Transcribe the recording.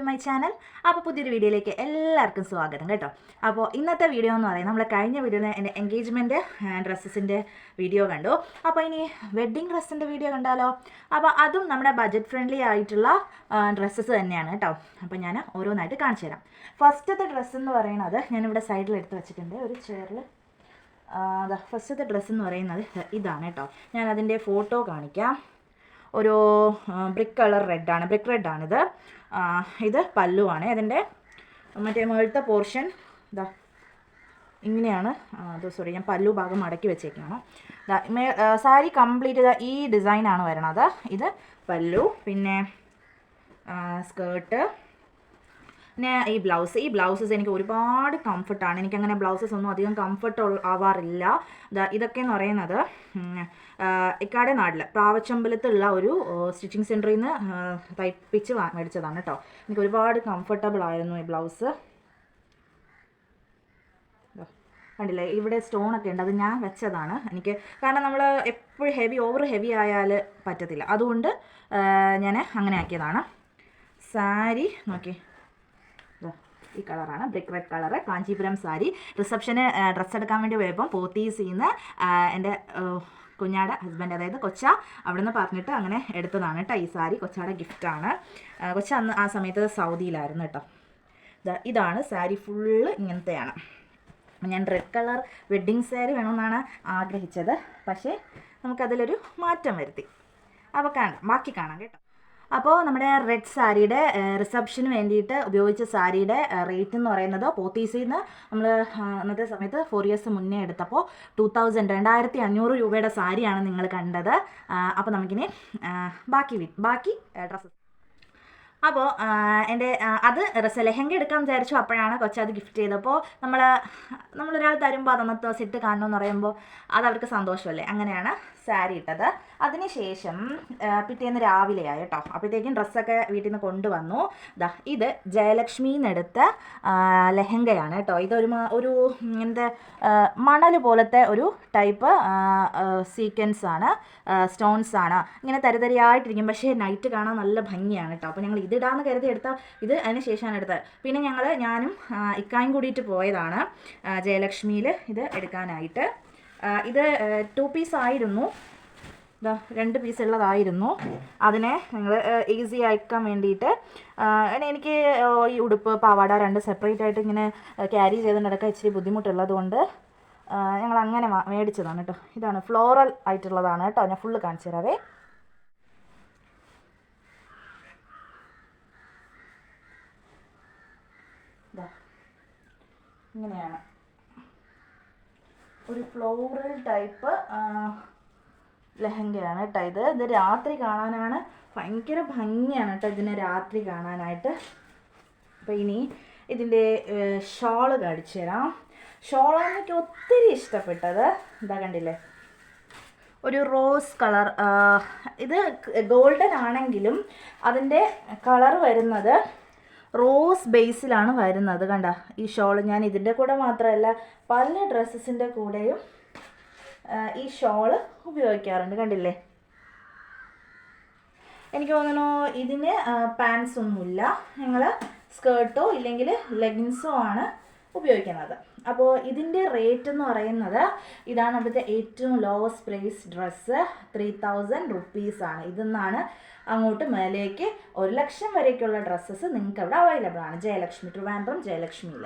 To my channel അപ്പോൾ പുതിയൊരു വീഡിയോയിലേക്ക് എല്ലാവർക്കും സ്വാഗതം കേട്ടോ. അപ്പോൾ ഇന്നത്തെ വീഡിയോ എന്ന് പറയുന്നത് നമ്മൾ കഴിഞ്ഞ വീഡിയോയിൽ എന്റെ എൻഗേജ്മെന്റ് ഡ്രസ്സസിന്റെ വീഡിയോ കണ്ടു. അപ്പോൾ ഇനി വെഡ്ഡിങ് ഡ്രസ്സിന്റെ വീഡിയോ കണ്ടാലോ? അപ്പോൾ അതും നമ്മുടെ ബജറ്റ് ഫ്രണ്ട്ലി ആയിട്ടുള്ള ഡ്രസ്സസ് തന്നെയാണ് കേട്ടോ. അപ്പോൾ ഞാൻ ഓരോന്നായിട്ട് കാണിച്ചു തരാം. ഫസ്റ്റത്തെ ഡ്രസ്സ് എന്ന് പറയുന്നത് ഞാനിവിടെ സൈഡിൽ എടുത്ത് വെച്ചിട്ടുണ്ട്. ഒരു ചെയറിൽ ഫസ്റ്റത്തെ ഡ്രസ്സ് എന്ന് പറയുന്നത് ഇതാണ് കേട്ടോ. ഞാൻ അതിന്റെ ഫോട്ടോ കാണിക്കാം. ഒരു ബ്രിക്ക് കളർ റെഡാണ് ബ്രിക്ക് റെഡാണിത് ഇത് പല്ലുവാണ്. അതിന്റെ മറ്റേ മുകളിലത്തെ പോർഷൻ ഇതാ ഇങ്ങനെയാണ്. അത് സോറി ഞാൻ പല്ലു ഭാഗം മടക്കി വെച്ചേക്കാണ്. സാരി കംപ്ലീറ്റ് ചെയ്ത ഈ ഡിസൈനാണ് വരണത്. ഇത് പല്ലു പിന്നെ സ്കേർട്ട് പിന്നെ ഈ ബ്ലൗസ് ഈ ബ്ലൗസസ് എനിക്ക് ഒരുപാട് കംഫർട്ടാണ് എനിക്കങ്ങനെ ബ്ലൗസസ് ഒന്നും അധികം കംഫർട്ട് ആവാറില്ല. ഇതൊക്കെ എന്ന് പറയുന്നത് ഇക്കാടെ നാട്ടിൽ പ്രാവച്ചമ്പലത്തുള്ള ഒരു സ്റ്റിച്ചിങ് സെന്ററിൽ നിന്ന് തയ്പ്പിച്ച് മേടിച്ചതാണ് കേട്ടോ എനിക്ക് ഒരുപാട് കംഫർട്ടബിൾ ആയിരുന്നു ഈ ബ്ലൗസ് കണ്ടില്ലേ? ഇവിടെ സ്റ്റോൺ ഒക്കെ ഉണ്ട്. അത് ഞാൻ വെച്ചതാണ്. എനിക്ക് കാരണം നമ്മൾ എപ്പോഴും ഹെവി ഓവർ ഹെവി ആയാൽ പറ്റത്തില്ല. അതുകൊണ്ട് ഞാൻ അങ്ങനെ ആക്കിയതാണ്. സാരി നോക്കി. ഈ കളറാണ്. Brick red colour. Kanchipuram sari. റിസപ്ഷന് dress എടുക്കാൻ വേണ്ടി പോയപ്പം പോത്തീസിൽ എന്റെ കുഞ്ഞാടെ ഹസ്ബൻഡ് അതായത് കൊച്ച അവിടെ നിന്ന് പറഞ്ഞിട്ട് അങ്ങനെ എടുത്തതാണ് കേട്ടോ ഈ സാരി. കൊച്ചാടെ ഗിഫ്റ്റാണ് കൊച്ച അന്ന് ആ സമയത്ത് സൗദിയിലായിരുന്നു കേട്ടോ ഇതാണ് സാരി ഫുള്ള് ഇങ്ങനത്തെയാണ്. ഞാൻ റെഡ് കളർ വെഡ്ഡിങ് സാരി വേണമെന്നാണ് ആഗ്രഹിച്ചത്. പക്ഷേ നമുക്കതിലൊരു മാറ്റം വരുത്തി. അപ്പോൾ കാണാം. ബാക്കി കാണാം കേട്ടോ. അപ്പോൾ നമ്മുടെ റെഡ് സാരിയുടെ റിസപ്ഷന് വേണ്ടിയിട്ട് ഉപയോഗിച്ച സാരിയുടെ റേറ്റ് എന്ന് പറയുന്നത് പോത്തീസിൽ നിന്ന് നമ്മൾ അന്നത്തെ സമയത്ത് ഫോർ ഇയേഴ്സ് മുന്നേ എടുത്തപ്പോൾ ടു തൗസൻഡ് രണ്ടായിരത്തി അഞ്ഞൂറ് രൂപയുടെ സാരിയാണ് നിങ്ങൾ കണ്ടത്. അപ്പോൾ നമുക്കിനി ബാക്കി ബാക്കി ഡ്രസ്സസ് അപ്പോൾ എന്റെ അത് റസ ലെഹങ്ക എടുക്കാൻ വിചാരിച്ചു അപ്പോഴാണ് കൊച്ചത് ഗിഫ്റ്റ് ചെയ്തപ്പോൾ നമ്മൾ നമ്മളൊരാൾ തരുമ്പോൾ അത് അന്നത്തെ ദിവസം ഇട്ട് കാണണമെന്ന് പറയുമ്പോൾ അത് അവർക്ക് സന്തോഷമല്ലേ? അങ്ങനെയാണ് സാരി ഇട്ടത്. അതിനുശേഷം പിറ്റേന്ന് രാവിലെയായി കേട്ടോ. അപ്പോഴത്തേക്കും ഡ്രസ്സൊക്കെ വീട്ടിൽ നിന്ന് കൊണ്ടുവന്നു. ദാ ഇത് ജയലക്ഷ്മി എന്നെടുത്ത ലെഹങ്കയാണ് കേട്ടോ. ഇതൊരു ഒരു എന്താ മണൽ പോലത്തെ ഒരു ടൈപ്പ് സീക്വൻസ് ആണ് സ്റ്റോൺസ് ആണ്. ഇങ്ങനെ തരിതരിയായിട്ടിരിക്കും പക്ഷേ നൈറ്റ് കാണാൻ നല്ല ഭംഗിയാണ് കേട്ടോ. അപ്പോൾ ഞങ്ങൾ ഇതിടാന്ന് കരുതി എടുത്ത ഇത് അതിന് ശേഷമാണ് എടുത്തത്. പിന്നെ ഞങ്ങൾ ഞാനും ഇക്കായും കൂടിയിട്ട് പോയതാണ് ജയലക്ഷ്മിയിൽ ഇത് എടുക്കാനായിട്ട്. ഇത് ടു പീസ് ആയിരുന്നു. ഇതാ രണ്ട് പീസ് ഉള്ളതായിരുന്നു. അതിനെ നിങ്ങൾ ഈസി ആക്കാൻ വേണ്ടിയിട്ട് എനിക്ക് ഈ ഉടുപ്പ് പാവാട രണ്ട് സെപ്പറേറ്റ് ആയിട്ട് ഇങ്ങനെ ക്യാരി ചെയ്ത് ഇച്ചിരി ബുദ്ധിമുട്ടുള്ളത് കൊണ്ട് ഞങ്ങൾ അങ്ങനെ മേടിച്ചതാണ് കേട്ടോ. ഇതാണ് ഫ്ലോറൽ ആയിട്ടുള്ളതാണ് കേട്ടോ. ഞാൻ ഫുള്ള് കാണിച്ചു തരാവേ. ഇങ്ങനെയാണ്. ഒരു ഫ്ലോറൽ ടൈപ്പ് ലെഹങ്കയാണ് കേട്ടോ ഇത്. ഇത് രാത്രി കാണാനാണ് ഭയങ്കര ഭംഗിയാണ് കേട്ടോ ഇതിനെ രാത്രി കാണാനായിട്ട്. അപ്പോൾ ഇനി ഇതിന്റെ ഷോൾ കാണിച്ചു തരാം. ഷോളാണ് എനിക്ക് ഒത്തിരി ഇഷ്ടപ്പെട്ടത്. എന്താ കണ്ടില്ലേ? ഒരു റോസ് കളർ ഇത് ഗോൾഡൻ ആണെങ്കിലും അതിന്റെ കളർ വരുന്നത് റോസ് ബേസിലാണ് വരുന്നത് കണ്ട. ഈ ഷോൾ ഞാൻ ഇതിന്റെ കൂടെ മാത്രമല്ല പല ഡ്രസ്സസിന്റെ കൂടെയും ഈ ഷോൾ ഉപയോഗിക്കാറുണ്ട് കണ്ടില്ലേ? എനിക്ക് തോന്നുന്നു ഇതിന് പാൻസ് ഒന്നുമില്ല. ഞങ്ങൾ സ്കേർട്ടോ ഇല്ലെങ്കിൽ ലെഗിൻസോ ആണ് ഉപയോഗിക്കുന്നത്. അപ്പോൾ ഇതിന്റെ റേറ്റ് എന്ന് പറയുന്നത് ഇതാണ് അവിടുത്തെ ഏറ്റവും lowest price dress three thousand റുപ്പീസാണ് ഇതിന്നാണ് അങ്ങോട്ട് മേലേക്ക് ഒരു ലക്ഷം വരേക്കുള്ള ഡ്രസ്സസ് നിങ്ങൾക്ക് അവിടെ അവൈലബിൾ ആണ്. ജയലക്ഷ്മി ട്രിവാൻഡ്രം ജയലക്ഷ്മിയിൽ